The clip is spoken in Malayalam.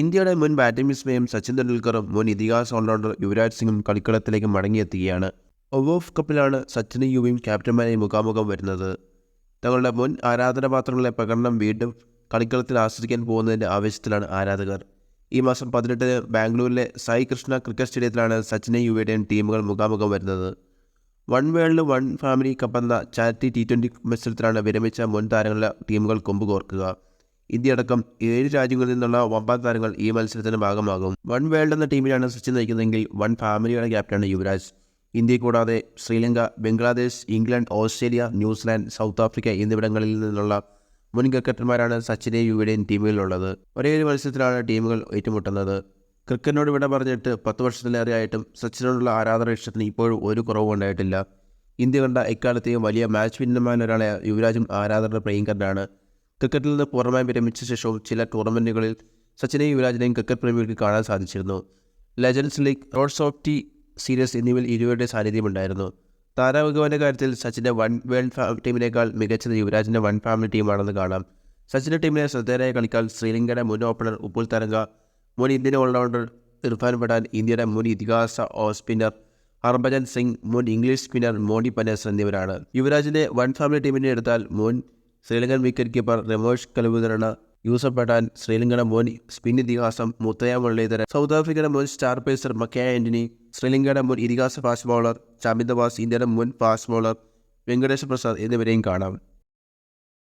ഇന്ത്യയുടെ മുൻ ബാറ്റിംഗ് വിസ്മയം സച്ചിൻ തെണ്ടുൽക്കറും മുൻ ഇതിഹാസ ഓൾറൗണ്ടർ യുവരാജ് സിംഗും കളിക്കളത്തിലേക്ക് മടങ്ങിയെത്തുകയാണ്. ഒവോഫ് കപ്പിലാണ് സച്ചിനും യുവയും ക്യാപ്റ്റന്മാരെയും മുഖാമുഖം വരുന്നത്. തങ്ങളുടെ മുൻ ആരാധനാപാത്രങ്ങളെ പ്രകടനം വീണ്ടും കളിക്കളത്തിൽ ആസ്വദിക്കാൻ പോകുന്നതിന്റെ ആവേശത്തിലാണ് ആരാധകർ. ഈ മാസം പതിനെട്ടിന് ബാംഗ്ലൂരിലെ സായി കൃഷ്ണ ക്രിക്കറ്റ് സ്റ്റേഡിയത്തിലാണ് സച്ചിനെ യുവയുടെയും ടീമുകൾ മുഖാമുഖം വരുന്നത്. One world one family cup എന്ന ചാരിറ്റി ടി ട്വന്റി മത്സരത്തിലാണ് വിരമിച്ച മുൻ താരങ്ങളുടെ ടീമുകൾ കൊമ്പ് കോർക്കുക ഇന്ത്യ അടക്കം ഏഴ് രാജ്യങ്ങളിൽ നിന്നുള്ള ഒമ്പത് താരങ്ങൾ ഈ മത്സരത്തിന് ഭാഗമാകും. വൺ വേൾഡ് എന്ന ടീമിലാണ് സച്ചിൻ നയിക്കുന്നതെങ്കിൽ വൺ ഫാമിലിയുടെ ക്യാപ്റ്റനാണ് യുവരാജ്. ഇന്ത്യ കൂടാതെ Sri Lanka Bangladesh England Australia New Zealand South Africa എന്നിവിടങ്ങളിൽ നിന്നുള്ള മുൻ ക്രിക്കറ്റർമാരാണ് സച്ചിനെയും യുവയുടെയും ടീമുകളിലുള്ളത് ഒരേ ഒരു മത്സരത്തിലാണ് ടീമുകൾ ഏറ്റുമുട്ടുന്നത്. ക്രിക്കറ്റിനോട് വിട പറഞ്ഞിട്ട് പത്ത് വർഷത്തിലേറെയായിട്ടും സച്ചിനോടുള്ള ആരാധന ഇഷ്ടത്തിന് ഇപ്പോഴും ഒരു കുറവും ഉണ്ടായിട്ടില്ല. ഇന്ത്യ കണ്ട എക്കാലത്തെയും വലിയ മാച്ച് വിന്നമാൻ ഒരാളെ യുവരാജും ആരാധകരുടെ പ്രിയങ്കരനാണ്. ക്രിക്കറ്റിൽ നിന്ന് പൂർണമായും വിരമിച്ച ശേഷവും ചില ടൂർണമെന്റുകളിൽ സച്ചിനെയും യുവരാജിനെയും ക്രിക്കറ്റ് പ്രേമികൾക്ക് കാണാൻ സാധിച്ചിരുന്നു. Legends league roads of T series എന്നിവയിൽ ഇരുവരുടെ സാന്നിധ്യമുണ്ടായിരുന്നു താരമികവിന്റെ കാര്യത്തിൽ സച്ചിന്റെ വൺ വേൾഡ് ടീമിനേക്കാൾ മികച്ചത് യുവരാജിന്റെ വൺ ഫാമിലി ടീമാണെന്ന് കാണാം. സച്ചിന്റെ ടീമിനെ ശ്രദ്ധേയരായ കളിക്കാർ ശ്രീലങ്കയുടെ മുൻ ഓപ്പണർ ഉപ്പുൽ തരംഗ മുൻ ഇന്ത്യൻ ഓൾറൗണ്ടർ ഇർഫാൻ പഠാൻ ഇന്ത്യയുടെ മുൻ ഇതിഹാസ ഓഫ് സ്പിന്നർ ഹർഭജൻ സിംഗ് മുൻ ഇംഗ്ലീഷ് സ്പിന്നർ മോണി പനേസ് എന്നിവരാണ്. യുവരാജിന്റെ വൺ ഫാമിലി ടീമിനെ എടുത്താൽ മുൻ ശ്രീലങ്കൻ വിക്കറ്റ് കീപ്പർ രമേഷ് കലുബുധരണ യൂസഫ് പഠാൻ ശ്രീലങ്കയുടെ മുൻ സ്പിൻ ഇതിഹാസം മുത്തയ മുരളീധരൻ സൗത്ത് ആഫ്രിക്കയുടെ മുൻ സ്റ്റാർ പേസർ മക്കയ ആന്റണി ശ്രീലങ്കയുടെ മുൻ ഇതിഹാസ ഫാസ്റ്റ് ബൗളർ ചാമിന്ദവാസ് ഇന്ത്യയുടെ മുൻ ഫാസ്റ്റ് ബൗളർ വെങ്കടേഷ് പ്രസാദ് എന്നിവരെയും കാണാം.